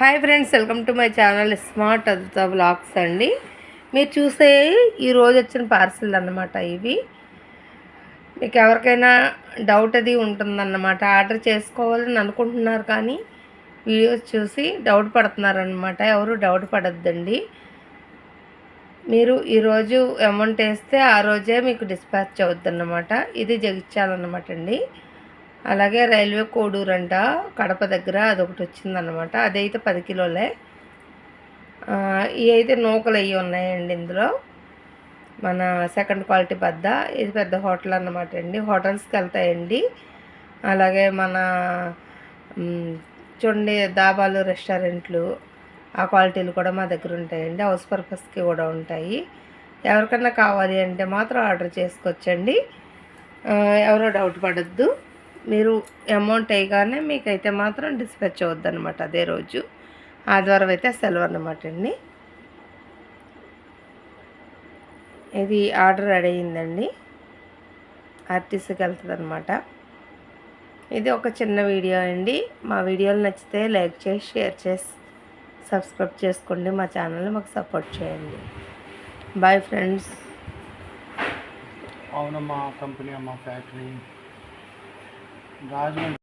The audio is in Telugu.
Hi friends welcome to my channel smart అద్భుత బ్లాగ్స్ అండి. మీరు చూసే ఈరోజు వచ్చిన పార్సిల్ అన్నమాట ఇవి. మీకు ఎవరికైనా డౌట్ అది ఉంటుందన్నమాట. ఆర్డర్ చేసుకోవాలని అనుకుంటున్నారు కానీ వీడియోస్ చూసి డౌట్ పడుతున్నారనమాట ఎవరు డౌట్ పడద్దండి. మీరు ఈరోజు అమౌంట్ వేస్తే ఆ రోజే మీకు డిస్పాచ్ అవుద్దన్నమాట. ఇది జగిత్యాలన్నమాట అండి. అలాగే రైల్వే కోడూరు అంట కడప దగ్గర అదొకటి వచ్చిందనమాట అదైతే పది కిలోలే. ఇవి అయితే నూకలు అవి ఉన్నాయండి ఇందులో. మన సెకండ్ క్వాలిటీ బద్ద ఇది పెద్ద హోటల్ అన్నమాట అండి. హోటల్స్కి వెళ్తాయండి. అలాగే మన చూడండి దాబాలు రెస్టారెంట్లు ఆ క్వాలిటీలు కూడా మా దగ్గర ఉంటాయండి. హౌస్ పర్పస్కి కూడా ఉంటాయి. ఎవరికన్నా కావాలి అంటే మాత్రం ఆర్డర్ చేసుకోవచ్చండి. ఎవరో డౌట్ పడద్దు. మీరు అమౌంట్ వేయగానే మీకైతే మాత్రం డిస్పాచ్ అవుద్ది అనమాట అదే రోజు. ఆదివారం అయితే సెలవు అనమాట అండి. ఇది ఆర్డర్ రెడీ అయిందండి. ఆర్టీసీకి వెళ్తుంది అనమాట ఇది ఒక చిన్న వీడియో అండి. మా వీడియోలు నచ్చితే లైక్ చేసి షేర్ చేసి సబ్స్క్రైబ్ చేసుకోండి. మా ఛానల్ని మాకు సపోర్ట్ చేయండి. బాయ్ ఫ్రెండ్స్ అవునమ్మా కంపెనీ అమ్మా ఫ్యాక్టరీ. गाज में